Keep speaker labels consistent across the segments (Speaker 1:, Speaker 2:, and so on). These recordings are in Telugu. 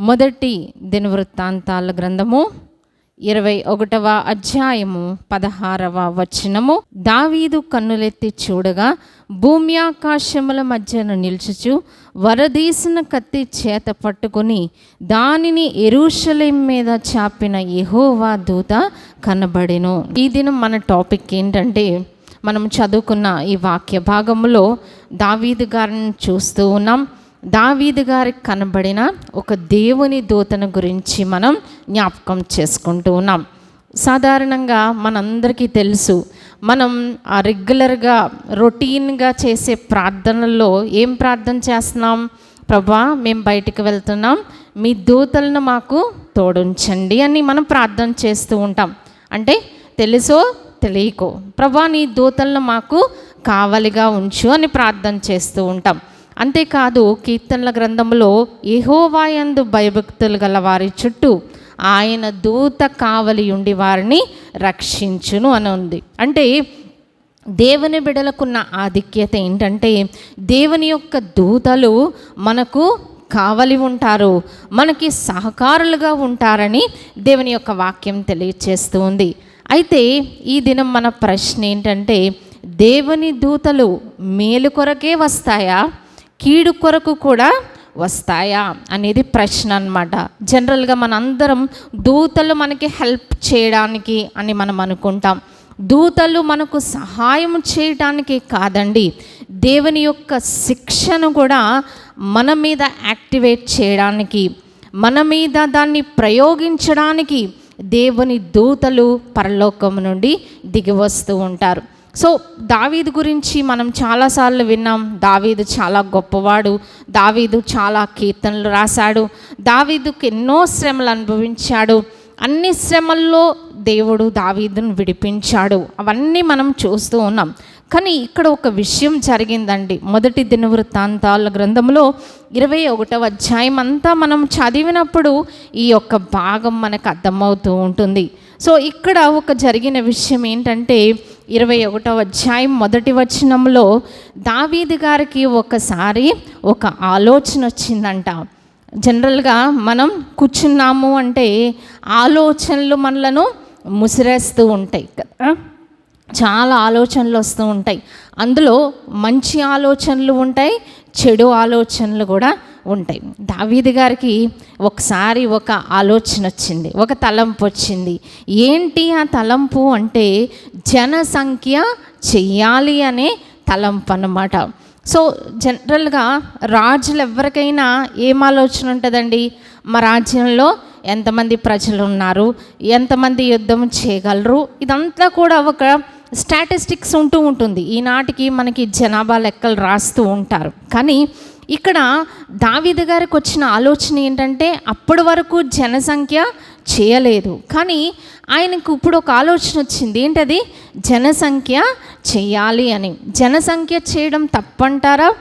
Speaker 1: మొదటి దినవృత్తాంతాల గ్రంథము ఇరవై ఒకటవ అధ్యాయము పదహారవ వచనము. దావీదు కన్నులెత్తి చూడగా భూమి ఆకాశముల మధ్యన నిల్చుచు వరదీసిన కత్తి చేత పట్టుకొని దానిని ఎరుషలేం మీద చాపిన ఎహోవా దూత కనబడెను. ఈ దినం మన టాపిక్ ఏంటంటే మనం చదువుకున్న ఈ వాక్య భాగంలో దావీదు గారిని చూస్తూ ఉన్నాం. దావీదు గారికి కనబడిన ఒక దేవుని దూతను గురించి మనం జ్ఞాపకం చేసుకుంటూ ఉన్నాం. సాధారణంగా మనందరికీ తెలుసు మనం ఆ రెగ్యులర్గా రొటీన్గా చేసే ప్రార్థనల్లో ఏం ప్రార్థన చేస్తున్నాం? ప్రభా మేము బయటికి వెళ్తున్నాం మీ దూతలను మాకు తోడుంచండి అని మనం ప్రార్థన చేస్తూ ఉంటాం. అంటే తెలుసో తెలియకో ప్రభా నీ దూతలను మాకు కావలిగా ఉంచు అని ప్రార్థన చేస్తూ ఉంటాం. అంతేకాదు కీర్తనల గ్రంథంలో ఎహోవాయందు భయభక్తులు గల వారి చుట్టూ ఆయన దూత కావలి ఉండి వారిని రక్షించును అని ఉంది. అంటే దేవుని బిడలకున్న ఆధిక్యత ఏంటంటే దేవుని యొక్క దూతలు మనకు కావలి ఉంటారు మనకి సహకారులుగా ఉంటారని దేవుని యొక్క వాక్యం తెలియచేస్తూ ఉంది. అయితే ఈ దినం మన ప్రశ్న ఏంటంటే దేవుని దూతలు మేలు కొరకే వస్తాయా? కీడు కొరకు కూడా వస్తాయా అనేది ప్రశ్న అనమాట జనరల్గా మనందరం దూతలు మనకి హెల్ప్ చేయడానికి అని మనం అనుకుంటాం. దూతలు మనకు సహాయం చేయటానికి కాదండి. దేవుని యొక్క శిక్షను కూడా మన మీద యాక్టివేట్ చేయడానికి మన మీద దాన్ని ప్రయోగించడానికి దేవుని దూతలు పరలోకం నుండి దిగి వస్తూ ఉంటారు. సో దావీదు గురించి మనం చాలాసార్లు విన్నాం. దావీదు చాలా గొప్పవాడు. దావీదు చాలా కీర్తనలు రాశాడు. దావీదుకు ఎన్నో శ్రమలు అనుభవించాడు. అన్ని శ్రమల్లో దేవుడు దావీదును విడిపించాడు. అవన్నీ మనం చూస్తూ ఉన్నాం. కానీ ఇక్కడ ఒక విషయం జరిగిందండి. మొదటి దినవృత్తాంతాల గ్రంథంలో ఇరవై ఒకటవ అధ్యాయం అంతా మనం చదివినప్పుడు ఈ యొక్క భాగం మనకు అర్థమవుతూ ఉంటుంది. సో ఇక్కడ ఒక జరిగిన విషయం ఏంటంటే ఇరవై ఒకటవ అధ్యాయం మొదటి వచనంలో దావీది గారికి ఒకసారి ఒక ఆలోచన వచ్చిందంట. జనరల్గా మనం కూర్చున్నాము అంటే ఆలోచనలు మనలను ముసిరేస్తూ ఉంటాయి కదా. చాలా ఆలోచనలు వస్తూ ఉంటాయి. అందులో మంచి ఆలోచనలు ఉంటాయి చెడు ఆలోచనలు కూడా ఉంటాయి. దావీది గారికి ఒకసారి ఒక ఆలోచన వచ్చింది ఒక తలంపు వచ్చింది. ఏంటి ఆ తలంపు అంటే జనసంఖ్య చెయ్యాలి అనే తలంపు అన్నమాట. సో జనరల్గా రాజులు ఎవరికైనా ఏం ఆలోచన ఉంటుందండి? మా రాజ్యంలో ఎంతమంది ప్రజలు ఉన్నారు? ఎంతమంది యుద్ధం చేయగలరు? ఇదంతా కూడా ఒక స్టాటిస్టిక్స్ ఉంటూ ఉంటుంది. ఈనాటికి మనకి జనాభా లెక్కలు రాస్తూ ఉంటారు. కానీ ఇక్కడ దావీదు గారికి వచ్చిన ఆలోచన ఏంటంటే అప్పటి వరకు జనసంఖ్య చేయలేదు. కానీ ఆయనకు ఇప్పుడు ఒక ఆలోచన వచ్చింది. ఏంటది? జనసంఖ్య చేయాలి అని. జనసంఖ్య చేయడం తప్పంటారా?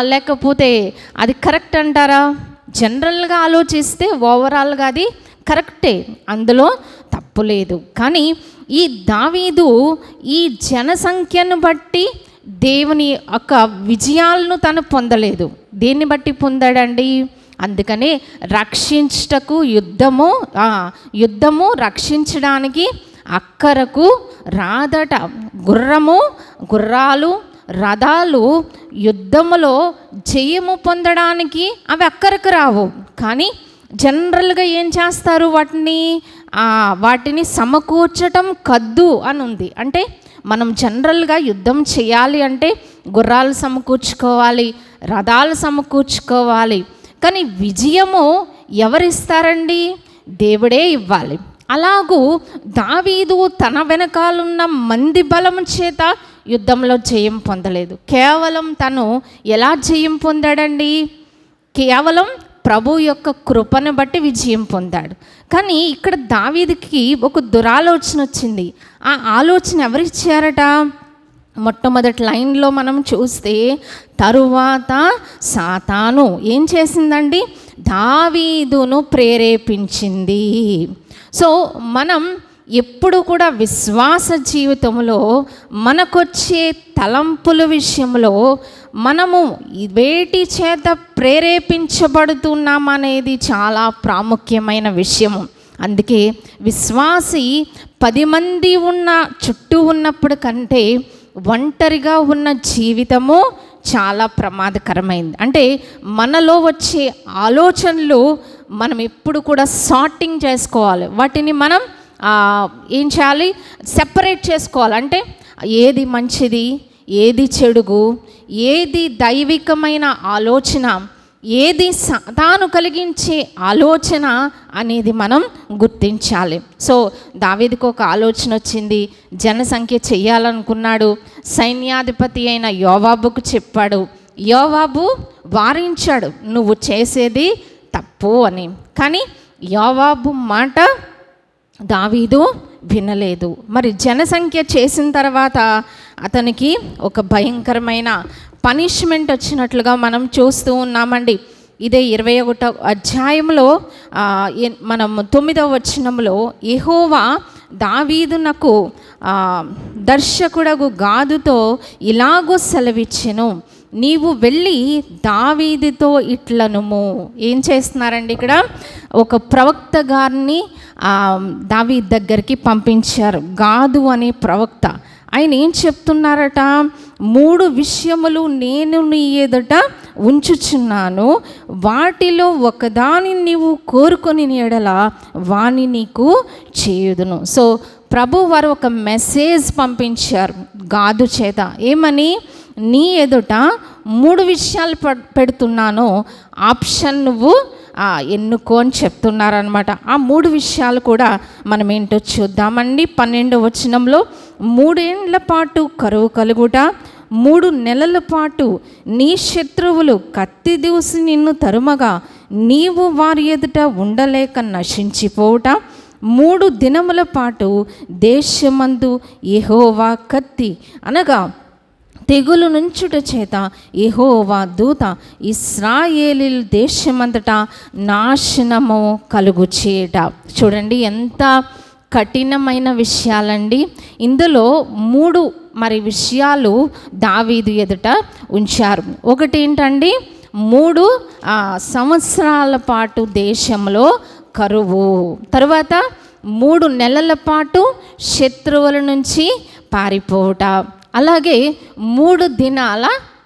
Speaker 1: లేకపోతే అది కరెక్ట్ అంటారా? జనరల్గా ఆలోచిస్తే ఓవరాల్గా అది కరెక్టే. అందులో తప్పు లేదు. కానీ ఈ దావీదు ఈ జనసంఖ్యను బట్టి దేవుని యొక్క విజయాలను తను పొందలేదు. దేన్ని బట్టి పొందాడండి? అందుకనే రక్షించుటకు యుద్ధము యుద్ధము రక్షించడానికి అక్కరకు రాదట. గుర్రము గుర్రాలు రథాలు యుద్ధములో జయము పొందడానికి అవి అక్కరకు రావు. కానీ జనరల్గా ఏం చేస్తారు వాటిని? వాటిని సమకూర్చటం కద్దు అని ఉంది అంటే మనం జనరల్గా యుద్ధం చేయాలి అంటే గుర్రాలు సమకూర్చుకోవాలి రథాలు సమకూర్చుకోవాలి. కానీ విజయము ఎవరిస్తారండి? దేవుడే ఇవ్వాలి. అలాగూ దావీదు తన వెనకాలన్న మంది బలం చేత యుద్ధంలో జయం పొందలేదు. కేవలం తను ఎలా జయం పొందాడండి? కేవలం ప్రభు యొక్క కృపను బట్టి విజయం పొందాడు. కానీ ఇక్కడ దావీదికి ఒక దురాలోచన వచ్చింది. ఆ ఆలోచన ఎవరిచ్చారట? మొట్టమొదటి లైన్లో మనం చూస్తే తరువాత సాతాను ఏం చేసిందండి? దావీదును ప్రేరేపించింది. సో మనం ఎప్పుడు కూడా విశ్వాస జీవితంలో మనకొచ్చే తలంపుల విషయంలో మనము వేటి చేత ప్రేరేపించబడుతున్నామనేది చాలా ప్రాముఖ్యమైన విషయము. అందుకే విశ్వాసి పది మంది ఉన్న చుట్టూ ఉన్నప్పుడు కంటే ఒంటరిగా ఉన్న జీవితము చాలా ప్రమాదకరమైంది. అంటే మనలో వచ్చే ఆలోచనలు మనం ఎప్పుడు కూడా సార్టింగ్ చేసుకోవాలి. వాటిని మనం ఏం చేయాలి? సెపరేట్ చేసుకోవాలి. అంటే ఏది మంచిది? ఏది చెడుగు? ఏది దైవికమైన ఆలోచన? ఏది తాను కలిగించే ఆలోచన అనేది మనం గుర్తించాలి. సో దావేదికి ఒక ఆలోచన వచ్చింది. జనసంఖ్య చేయాలనుకున్నాడు సైన్యాధిపతి అయిన యోవాబుకు చెప్పాడు యోవాబు వారించాడు నువ్వు చేసేది తప్పు అని. కానీ యోవాబు మాట దావీదు వినలేదు. మరి జనసంఖ్య చేసిన తర్వాత అతనికి ఒక భయంకరమైన పనిష్మెంట్ వచ్చినట్లుగా మనం చూస్తూ ఉన్నామండి. ఇదే ఇరవై ఒకటో అధ్యాయంలో మనం తొమ్మిదవ వచనంలో ఎహోవా దావీదునకు దర్శకుడగు గాదుతో ఇలాగూ సెలవిచ్చెను నీవు వెళ్ళి దావీదితో ఇట్లనుము. ఏం చేస్తున్నారండి ఇక్కడ? ఒక ప్రవక్త గారిని దావీ దావీద్ దగ్గరికి పంపించారు. గాదు అనే ప్రవక్త. ఆయన ఏం చెప్తున్నారట? మూడు విషయములు నేను నీ ఎదుట ఉంచుచున్నాను. వాటిలో ఒకదాని నీవు కోరుకొని ఎడల వాణి నీకు చేయుదును. సో ప్రభు వారు ఒక మెసేజ్ పంపించారు గాదు చేత. ఏమని? నీ ఎదుట మూడు విషయాలు పె- పెడుతున్నాను. ఆప్షన్ నువ్వు ఎన్నుకోని ఎన్నుకో అని చెప్తున్నారనమాట ఆ మూడు విషయాలు కూడా మనం ఏంటో చూద్దామండి. పన్నెండు వచనంలో మూడేండ్ల పాటు కరువు కలుగుట మూడు నెలల పాటు నీ శత్రువులు కత్తి దూసి నిన్ను తరుమగా నీవు వారి ఎదుట ఉండలేక నశించిపోవుట మూడు దినముల పాటు దేశమందు ఎహోవా కత్తి అనగా తెగులు నుంచుట చేత ఎహోవా దూత ఇస్రాయేలీ దేశమంతటా నాశనము కలుగు చేయట చూడండి ఎంత కఠినమైన విషయాలండి. ఇందులో మూడు మరి విషయాలు దావీదు ఎదుట ఉంచారు. ఒకటి ఏంటండి మూడు సంవత్సరాల పాటు దేశంలో కరువు. తర్వాత మూడు నెలల పాటు శత్రువుల నుంచి పారిపోవట. అలాగే మూడు దినాల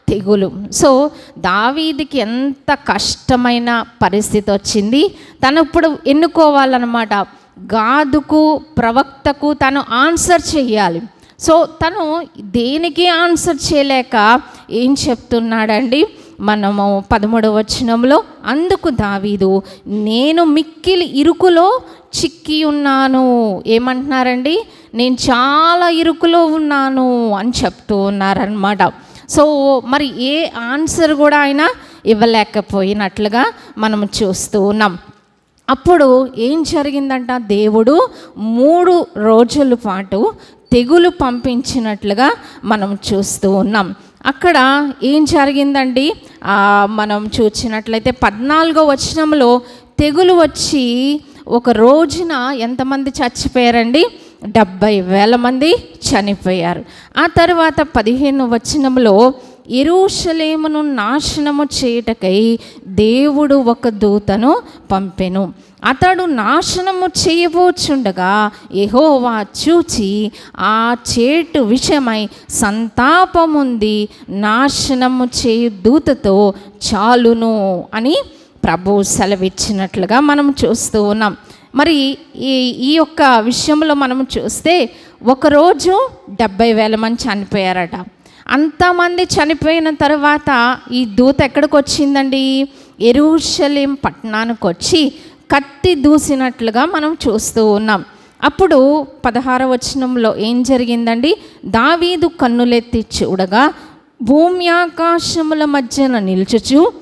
Speaker 1: తెగులు. సో దావీదికి ఎంత కష్టమైన పరిస్థితి వచ్చింది. తను ఇప్పుడు ఎన్నుకోవాలన్నమాట. గాదుకు ప్రవక్తకు తను ఆన్సర్ చేయాలి సో తను దేనికి ఆన్సర్ చేయలేక ఏం చెప్తున్నాడండి? మనము పదమూడవ వచనంలో అందుకు దావీదు నేను మిక్కిలి ఇరుకులో చిక్కి ఉన్నాను. ఏమంటున్నారండి? నేను చాలా ఇరుకులో ఉన్నాను అని చెప్తూ ఉన్నారనమాట సో మరి ఏ ఆన్సర్ కూడా ఆయన ఇవ్వలేకపోయినట్లుగా మనం చూస్తూ ఉన్నాం. అప్పుడు ఏం జరిగిందంట? దేవుడు మూడు రోజుల పాటు తెగులు పంపించినట్లుగా మనం చూస్తూ ఉన్నాం. అక్కడ ఏం జరిగిందండి? మనం చూసినట్లయితే పద్నాలుగో వచనంలో తెగులు వచ్చి ఒక రోజున ఎంతమంది చచ్చిపోయారండి? డెబ్బై వేల మంది చనిపోయారు. ఆ తర్వాత పదిహేను వచనంలో ఎరుషలేమును నాశనము చేయుటకై దేవుడు ఒక దూతను పంపెను. అతడు నాశనము చేయబోచుండగా ఎహోవా చూచి ఆ చేటు విషయమై సంతాపముంది నాశనము చేయు దూతతో చాలును అని ప్రభు సెలవిచ్చినట్లుగా మనం చూస్తూ ఉన్నాం. మరి ఈ ఈ యొక్క విషయంలో మనం చూస్తే ఒకరోజు డెబ్బై వేల మంది చనిపోయారట. అంతమంది చనిపోయిన తర్వాత ఈ దూత ఎక్కడికి వచ్చిందండి? ఎరుషలేం పట్టణానికి వచ్చి కత్తి దూసినట్లుగా మనం చూస్తూ ఉన్నాం. అప్పుడు పదహార వచనంలో ఏం జరిగిందండి? దావీదు కన్నులెత్తి చూడగా భూమి ఆకాశముల మధ్యన నిల్చుచు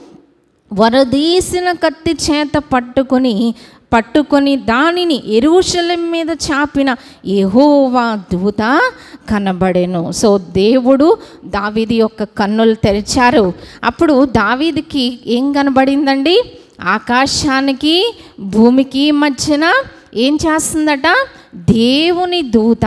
Speaker 1: వరదీసిన కత్తి చేత పట్టుకొని పట్టుకొని దానిని ఎరువుశలం మీద చాపిన ఎహోవా దూత కనబడెను. సో దేవుడు దావీది యొక్క కన్నులు తెరిచారు. అప్పుడు దావీదికి ఏం కనబడిందండి? ఆకాశానికి భూమికి మధ్యన ఏం చేస్తుందట? దేవుని దూత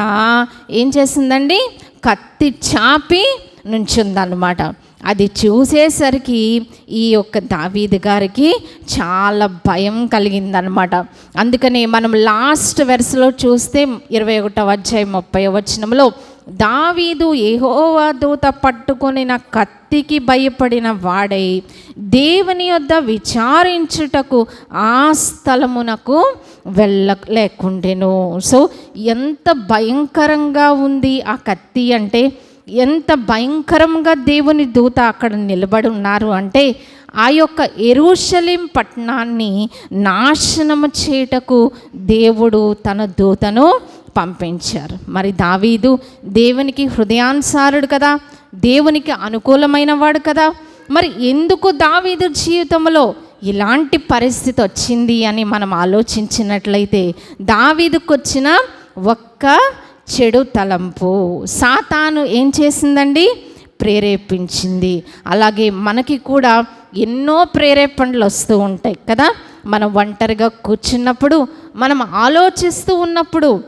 Speaker 1: ఏం చేసిందండి? కత్తి చాపి నుంచుందన్నమాట. అది చూసేసరికి ఈ యొక్క దావీదు గారికి చాలా భయం కలిగిందనమాట అందుకని మనం లాస్ట్ వెర్స్లో చూస్తే ఇరవై ఒకటవ అధ్యాయం ముప్పై వచనంలో దావీదు ఏహోవా దూత పట్టుకొనిన కత్తికి భయపడిన వాడై దేవుని యొద్ద విచారించుటకు ఆ స్థలమునకు వెళ్ళలేకుండెను. సో ఎంత భయంకరంగా ఉంది ఆ కత్తి అంటే ఎంత భయంకరంగా దేవుని దూత అక్కడ నిలబడి ఉన్నారు అంటే ఆ యొక్క ఎరుషలేం పట్టణాన్ని నాశనము చేయుటకు దేవుడు తన దూతను పంపించారు. మరి దావీదు దేవునికి హృదయానుసారుడు కదా దేవునికి అనుకూలమైన వాడు కదా. మరి ఎందుకు దావీదు జీవితంలో ఇలాంటి పరిస్థితి వచ్చింది అని మనం ఆలోచించినట్లయితే దావీదుకు వచ్చిన ఒక్క చెడు తలంపు. సాతాను ఏం చేసిందండి? ప్రేరేపించింది. అలాగే మనకి కూడా ఎన్నో ప్రేరేపణలు వస్తూ ఉంటాయి కదా? మనం ఒంటరిగా కూర్చున్నప్పుడు మనం ఆలోచిస్తూ ఉన్నప్పుడు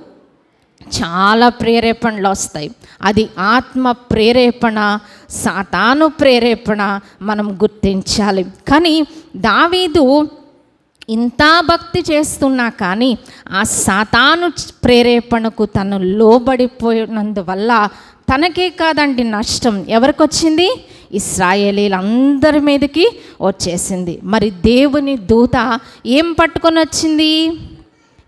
Speaker 1: చాలా ప్రేరేపణలు వస్తాయి. అది ఆత్మ ప్రేరేపణ సాతాను ప్రేరేపణ మనం గుర్తించాలి. కానీ దావీదు ఇంత భక్తి చేస్తున్నా కానీ ఆ సాతాను ప్రేరేపణకు తను లోబడిపోయినందువల్ల తనకే కాదండి నష్టం. ఎవరికి వచ్చింది ఇస్రాయేలీలందరి మీదకి వచ్చేసింది. మరి దేవుని దూత ఏం పట్టుకొని వచ్చింది?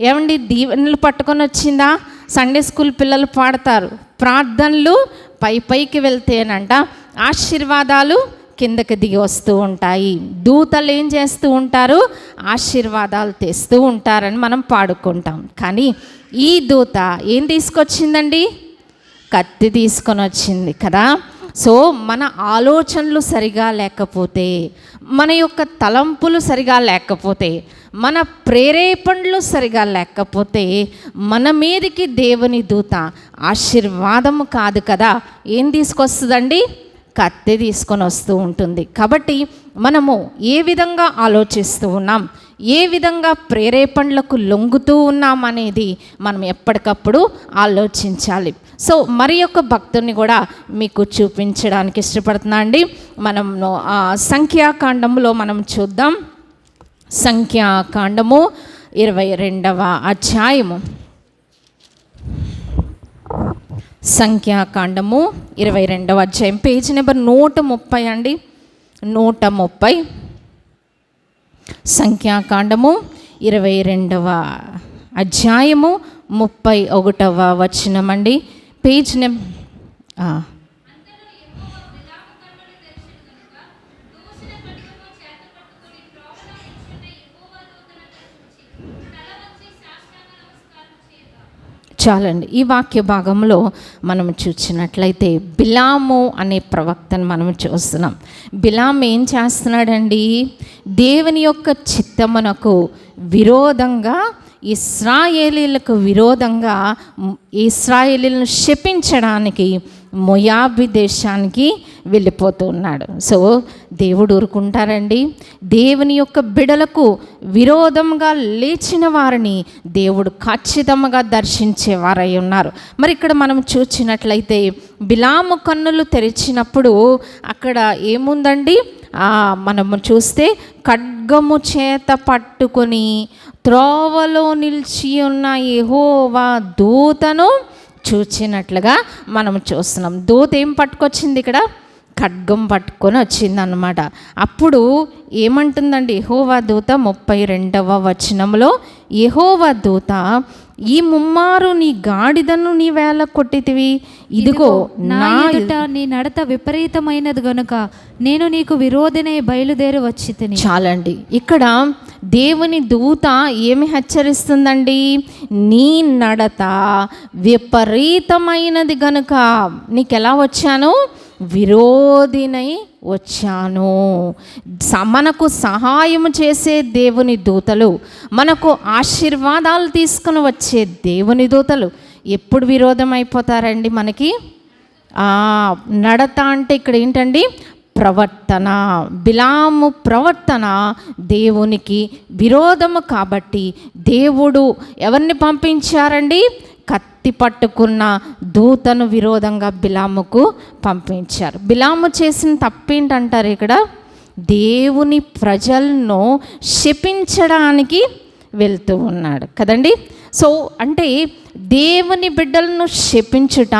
Speaker 1: ఏమండి? దీవెనలు పట్టుకొని వచ్చిందా? సండే స్కూల్ పిల్లలు పాడతారు. ప్రార్థనలు పై పైకి వెళ్తేనంట ఆశీర్వాదాలు కిందకి దిగి వస్తూ ఉంటాయి. దూతలు ఏం చేస్తూ ఉంటారు? ఆశీర్వాదాలు తెస్తూ ఉంటారని మనం పాడుకుంటాం. కానీ ఈ దూత ఏం తీసుకొచ్చిందండి? కత్తి తీసుకొని వచ్చింది కదా. సో మన ఆలోచనలు సరిగా లేకపోతే మన యొక్క తలంపులు సరిగా లేకపోతే మన ప్రేరేపణలు సరిగా లేకపోతే మన మీదకి దేవుని దూత ఆశీర్వాదము కాదు కదా. ఏం తీసుకొస్తుందండి? కత్తి తీసుకొని వస్తూ ఉంటుంది. కాబట్టి మనము ఏ విధంగా ఆలోచిస్తూ ఉన్నాం ఏ విధంగా ప్రేరేపణలకు లొంగుతూ ఉన్నాం అనేది మనం ఎప్పటికప్పుడు ఆలోచించాలి. సో మరి యొక్క భక్తుని కూడా మీకు చూపించడానికి ఇష్టపడుతున్నా అండి. మనం ఆ, సంఖ్యాకాండంలో మనం చూద్దాం. సంఖ్యాకాండము ఇరవై రెండవ అధ్యాయము. సంఖ్యాకాండము ఇరవై రెండవ అధ్యాయం. పేజ్ నెంబర్ నూట ముప్పై అండి. నూట ముప్పై. సంఖ్యాకాండము ఇరవై రెండవ అధ్యాయము ముప్పై ఒకటవ వచనమండి. పేజ్ నెం చాలండి. ఈ వాక్య భాగంలో మనం చూసినట్లయితే బిలాము అనే ప్రవక్తను మనం చూస్తున్నాం. బిలాం ఏం చేస్తున్నాడండి? దేవుని యొక్క చిత్తమునకు విరోధంగా ఇస్రాయేలీలకు విరోధంగా ఇస్రాయేలీలను శపించడానికి మొయాబి దేశానికి వెళ్ళిపోతూ ఉన్నాడు. సో దేవుడు ఊరుకుంటారండి. దేవుని యొక్క బిడలకు విరోధంగా లేచిన వారిని దేవుడు ఖచ్చితంగా దర్శించేవారై ఉన్నారు. మరి ఇక్కడ మనం చూసినట్లయితే బిలాము కన్నులు తెరిచినప్పుడు అక్కడ ఏముందండి? మనము చూస్తే ఖడ్గము చేత పట్టుకొని త్రోవలో నిలిచి ఉన్న యెహోవా దూతను చూచినట్లుగా మనం చూస్తున్నాం. దూత ఏం పట్టుకొచ్చింది ఇక్కడ? ఖడ్గం పట్టుకొని వచ్చిందనమాట అప్పుడు ఏమంటుందండి? యెహోవా దూత ముప్పై రెండవ వచనంలో యెహోవా దూత ఈ ముమ్మారు నీ గాడిదను నీ వేళ కొట్టితివి? ఇదిగో
Speaker 2: నా
Speaker 1: నా
Speaker 2: ఎదుట నీ నడత విపరీతమైనది గనుక నేను నీకు విరోధినే బయలుదేరి వచ్చి తిని
Speaker 1: చాలండి. ఇక్కడ దేవుని దూత ఏమి హెచ్చరిస్తుందండి? నీ నడత విపరీతమైనది గనుక. నీకు ఎలా వచ్చాను? విరోధినై వచ్చాను. స- మనకు సహాయం చేసే దేవుని దూతలు మనకు ఆశీర్వాదాలు తీసుకుని వచ్చే దేవుని దూతలు ఎప్పుడు విరోధం అయిపోతారండి మనకి? నడత అంటే ఇక్కడ ఏంటండి? ప్రవర్తన బిలాము ప్రవర్తన దేవునికి విరోధము కాబట్టి దేవుడు ఎవరిని పంపించారండి? కత్తి పట్టుకున్న దూతను విరోధంగా బిలాముకు పంపించారు. బిలాము చేసిన తప్పేంటంటారు ఇక్కడ? దేవుని ప్రజలను శపించడానికి వెళ్తూ ఉన్నాడు కదండి? సో అంటే దేవుని బిడ్డలను శపించుట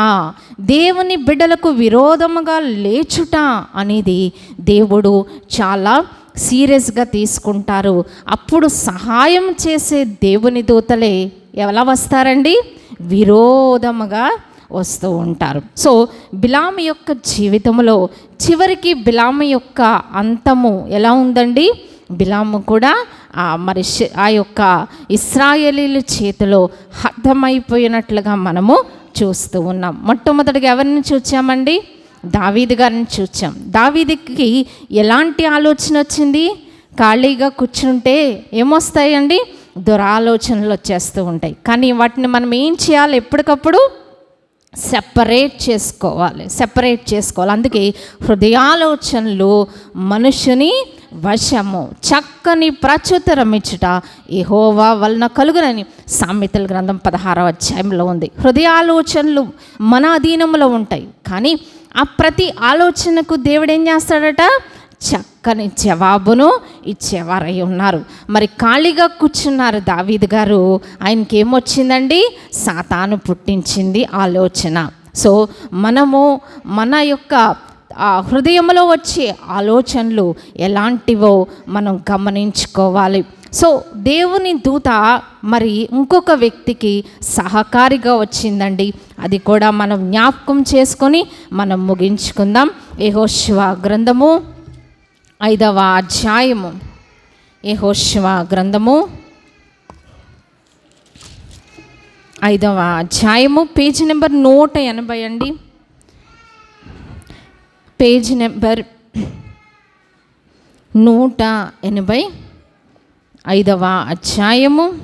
Speaker 1: దేవుని బిడ్డలకు విరోధముగా లేచుట అనేది దేవుడు చాలా సీరియస్గా తీసుకుంటారు. అప్పుడు సహాయం చేసే దేవుని దూతలే ఎలా వస్తారండి? విరోధముగా వస్తూ ఉంటారు. సో బిలాము యొక్క జీవితంలో చివరికి బిలాము యొక్క అంతము ఎలా ఉందండి? బిలాము కూడా ఆ మరి ఆ యొక్క ఇస్రాయేలీల చేతిలో హతమైపోయినట్లుగా మనము చూస్తూ ఉన్నాం. మొట్టమొదటిగా ఎవరిని చూచామండి? దావీది గారిని చూచాం. దావీదికి ఎలాంటి ఆలోచన వచ్చింది? ఖాళీగా కూర్చుంటే ఏమొస్తాయండి? దురాలోచనలు వచ్చేస్తూ ఉంటాయి. కానీ వాటిని మనం ఏం చేయాలి? ఎప్పటికప్పుడు సెపరేట్ చేసుకోవాలి. సెపరేట్ చేసుకోవాలి. అందుకే హృదయాలోచనలు మనుషుని వశము. చక్కని ప్రచుతరమిచ్చుట ఈ హోవా వలన కలుగునని సామెతల గ్రంథం పదహారవ అధ్యాయంలో ఉంది. హృదయాలోచనలు మన అధీనంలో ఉంటాయి. కానీ ఆ ప్రతి ఆలోచనకు దేవుడు ఏం చేస్తాడట? చక్కని జవాబును ఇచ్చేవారై ఉన్నారు. మరి ఖాళీగా కూర్చున్నారు దావీద్ గారు. ఆయనకి ఏమొచ్చిందండి? సాతాను పుట్టించింది ఆలోచన. సో మనము మన యొక్క ఆ హృదయంలో వచ్చే ఆలోచనలు ఎలాంటివో మనం గమనించుకోవాలి. సో దేవుని దూత మరి ఇంకొక వ్యక్తికి సహకారిగా వచ్చిందండి. అది కూడా మనం జ్ఞాపకం చేసుకొని మనం ముగించుకుందాం. యెహోషువ గ్రంథము ఐదవ అధ్యాయము. యహోశివ గ్రంథము. ఐదవ అధ్యాయము పేజీ నెంబర్ నూట ఎనభై అండి. పేజ్ నెంబర్ నూట ఎనభై ఐదవ అధ్యాయము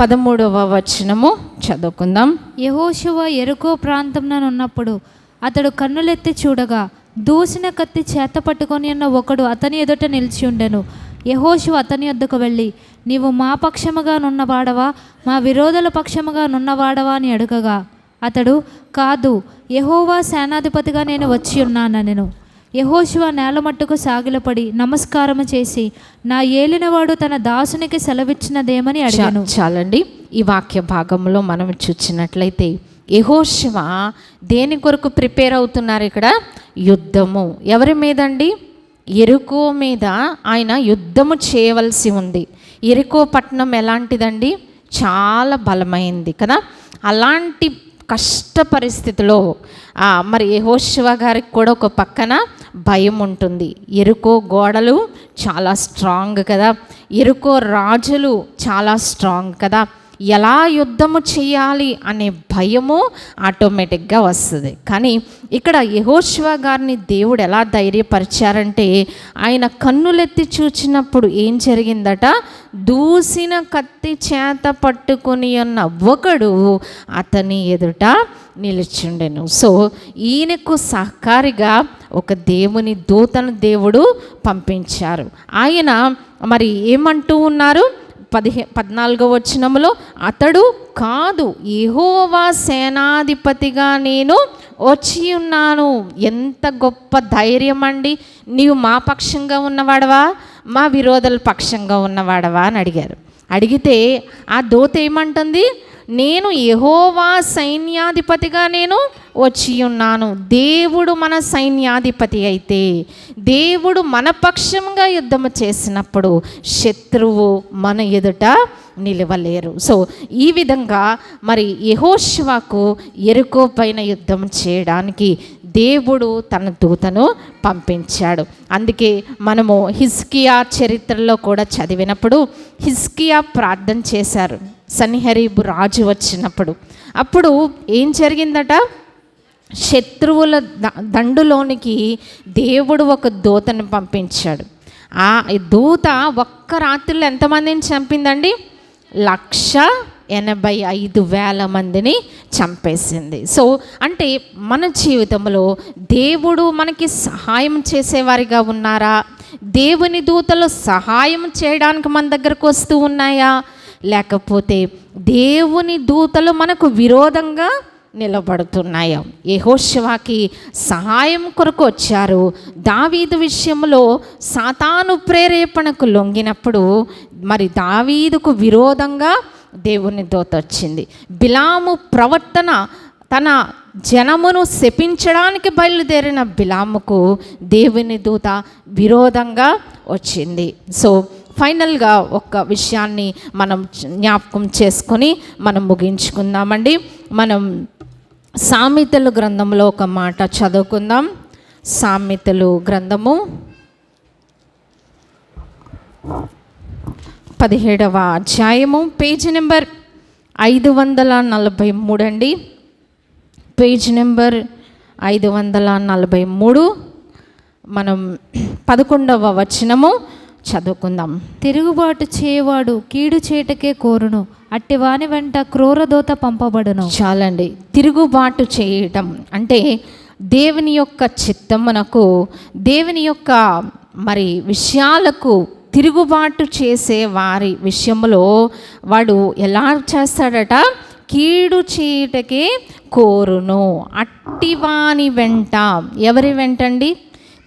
Speaker 1: పదమూడవ వచనము చదువుకుందాం.
Speaker 2: యహోశివ ఎరుకో ప్రాంతంలో ఉన్నప్పుడు అతడు కన్నులెత్తి చూడగా దూసిన కత్తి చేత పట్టుకొని ఉన్న ఒకడు అతని ఎదుట నిలిచి ఉండెను. యహోశువ అతని వద్దకు వెళ్ళి నీవు మా పక్షముగా నున్నవాడవా? మా విరోధుల పక్షముగా నున్నవాడవా? అని అడుగగా. అతడు కాదు యహోవా సేనాధిపతిగా నేను వచ్చి ఉన్నానెను యహోశువ నేలమట్టుకు సాగిలపడి నమస్కారము చేసి నా ఏలినవాడు తన దాసునికి సెలవిచ్చినదేమని అడిగాను.
Speaker 1: చాలండి. ఈ వాక్య భాగంలో మనం చూచినట్లయితే యహోశివ దేని కొరకు ప్రిపేర్ అవుతున్నారు ఇక్కడ? యుద్ధము. ఎవరి మీదండి? ఎరుకో మీద ఆయన యుద్ధము చేయవలసి ఉంది. ఎరుకో పట్టణం ఎలాంటిదండి? చాలా బలమైంది కదా? అలాంటి కష్ట పరిస్థితిలో మరి యహోశివ గారికి కూడా ఒక పక్కన భయం ఉంటుంది. ఎరుకో గోడలు చాలా స్ట్రాంగ్ కదా? ఎరుకో రాజులు చాలా స్ట్రాంగ్ కదా? ఎలా యుద్ధము చేయాలి అనే భయము ఆటోమేటిక్గా వస్తుంది. కానీ ఇక్కడ యహోశివ గారిని దేవుడు ఎలా ధైర్యపరిచారంటే ఆయన కన్నులెత్తి చూచినప్పుడు ఏం జరిగిందట? దూసిన కత్తి చేత పట్టుకొని ఉన్న ఒకడు అతని ఎదుట నిలిచిండెను. సో ఈయనకు సహకారిగా ఒక దేవుని దూతను దేవుడు పంపించారు. ఆయన మరి ఏమంటూ ఉన్నారు? పదిహే పద్నాలుగో వచ్చినములో అతడు కాదు యెహోవా సేనాధిపతిగా నేను వచ్చి ఉన్నాను. ఎంత గొప్ప ధైర్యం అండి నీవు మా పక్షంగా ఉన్నవాడవా? మా విరోధుల పక్షంగా ఉన్నవాడవా? అని అడిగారు. అడిగితే ఆ దోత ఏమంటుంది? నేను యహోవా సైన్యాధిపతిగా నేను వచ్చి ఉన్నాను. దేవుడు మన సైన్యాధిపతి అయితే దేవుడు మన పక్షంగా యుద్ధము చేసినప్పుడు శత్రువు మన ఎదుట నిలవలేరు. సో ఈ విధంగా మరి యహోశివాకు ఎరుకో పైన యుద్ధం చేయడానికి దేవుడు తన దూతను పంపించాడు. అందుకే మనము హిస్కియా చరిత్రలో కూడా చదివినప్పుడు హిస్కియా ప్రార్థన చేశారు. సన్హరీబు రాజు వచ్చినప్పుడు. అప్పుడు ఏం జరిగిందట? శత్రువుల ద- దండులోనికి దేవుడు ఒక దూతను పంపించాడు. ఆ దూత ఒక్క రాత్రిలో ఎంతమందిని చంపిందండి? లక్ష ఎనభై ఐదు వేల మందిని చంపేసింది. సో అంటే మన జీవితంలో దేవుడు మనకి సహాయం చేసేవారిగా ఉన్నారా? దేవుని దూతలు సహాయం చేయడానికి మన దగ్గరకు వస్తూ ఉన్నాయా? లేకపోతే దేవుని దూతలు మనకు విరోధంగా నిలబడుతున్నాయి. యహోశివాకి సహాయం కొరకు వచ్చారు. దావీదు విషయంలో సాతాను ప్రేరేపణకు లొంగినప్పుడు మరి దావీదుకు విరోధంగా దేవుని దూత వచ్చింది. బిలాము ప్రవర్తన తన జనమును శపించడానికి బయలుదేరిన బిలాముకు దేవుని దూత విరోధంగా వచ్చింది. సో ఫైనల్గా ఒక్క విషయాన్ని మనం జ్ఞాపకం చేసుకొని మనం ముగించుకుందామండి. మనం సామెతలు గ్రంథంలో ఒక మాట చదువుకుందాం. సామెతలు గ్రంథము పదిహేడవ అధ్యాయము పేజీ నెంబర్ ఐదు వందల నలభై మూడు అండి. పేజ్ నెంబర్ ఐదు వందల నలభై మూడు మనం పదకొండవ వచనము చదువుకుందాం.
Speaker 2: తిరుగుబాటు చేయవాడు కీడు చేటకే కోరును. అట్టివాని వెంట క్రూరదోత పంపబడును.
Speaker 1: చాలండి. తిరుగుబాటు చేయటం అంటే దేవుని యొక్క చిత్తమునకు దేవుని యొక్క మరి విషయాలకు తిరుగుబాటు చేసే వారి విషయంలో వాడు ఎలా చేస్తాడట? కీడు చేయటకే కోరును. అట్టివాని వెంట. ఎవరి వెంటండి?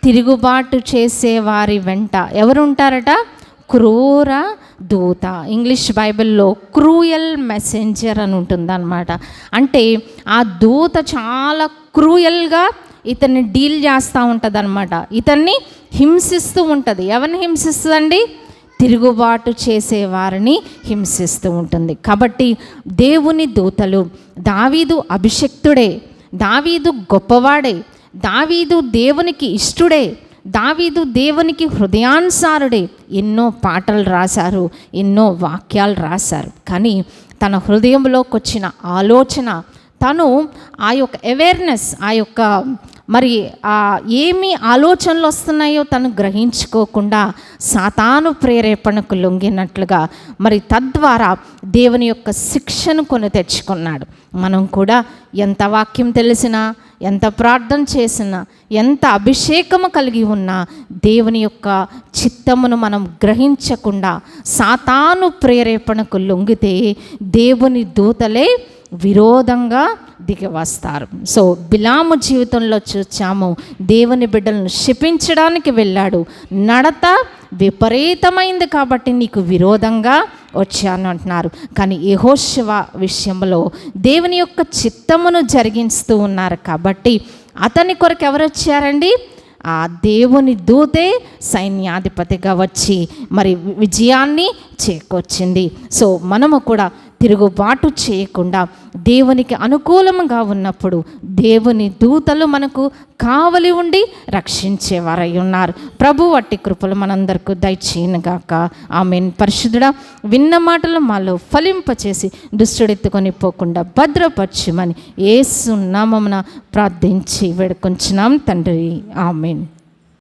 Speaker 1: తిరుగుబాటు చేసే వారి వెంట ఎవరు ఉంటారట క్రూర దూత. ఇంగ్లీష్ బైబిల్లో క్రూయల్ మెసెంజర్ అని ఉంటుందన్నమాట. అంటే ఆ దూత చాలా క్రూయల్గా ఇతన్ని డీల్ చేస్తూ ఉంటుంది అనమాట ఇతన్ని హింసిస్తూ ఉంటుంది. ఎవరిని హింసిస్తుందండి? తిరుగుబాటు చేసే వారిని హింసిస్తూ ఉంటుంది. కాబట్టి దేవుని దూతలు దావీదు అభిషక్తుడే దావీదు గొప్పవాడే దావీదు దేవునికి ఇష్టుడే. దావీదు దేవునికి హృదయానుసారుడే. ఎన్నో పాటలు రాశారు ఎన్నో వాక్యాలు రాశారు. కానీ తన హృదయంలోకి వచ్చిన ఆలోచన తను ఆ యొక్క అవేర్నెస్ ఆ యొక్క మరి ఆ ఏమి ఆలోచనలు వస్తున్నాయో తను గ్రహించుకోకుండా సాతాను ప్రేరేపణకు లొంగినట్లుగా మరి తద్వారా దేవుని యొక్క శిక్షను కొని తెచ్చుకున్నాడు. మనం కూడా ఎంత వాక్యం తెలిసినా ఎంత ప్రార్థన చేసినా ఎంత అభిషేకము కలిగి ఉన్నా దేవుని యొక్క చిత్తమును మనం గ్రహించకుండా సాతాను ప్రేరేపణకు లొంగితే దేవుని దూతలే విరోధంగా దిగి వస్తారు సో బిలాము జీవితంలో చూచాము దేవుని బిడ్డలను శపించడానికి వెళ్ళాడు. నడత విపరీతమైంది కాబట్టి నీకు విరోధంగా వచ్చాను అంటున్నారు. కానీ యహోశివ విషయంలో దేవుని యొక్క చిత్తమును జరిగిస్తూ ఉన్నారు కాబట్టి అతని కొరకు ఎవరు వచ్చారండి? ఆ దేవుని దూతే సైన్యాధిపతిగా వచ్చి మరి విజయాన్ని చేకొచ్చింది సో మనము కూడా తిరుగుబాటు చేయకుండా దేవునికి అనుకూలంగా ఉన్నప్పుడు దేవుని దూతలు మనకు కావలి ఉండి రక్షించేవారై ఉన్నారు. ప్రభు వట్టి కృపలు మనందరికీ దయచేయనుగాక ఆమెన్. పరిశుద్ధుడా విన్న మాటలు మాలో ఫలింపచేసి దుష్టుడెత్తుకొని పోకుండా భద్రపరచమని ఏసు నామమున ప్రార్థించి వేడుకొంచున్నాం తండ్రి. ఆమెన్.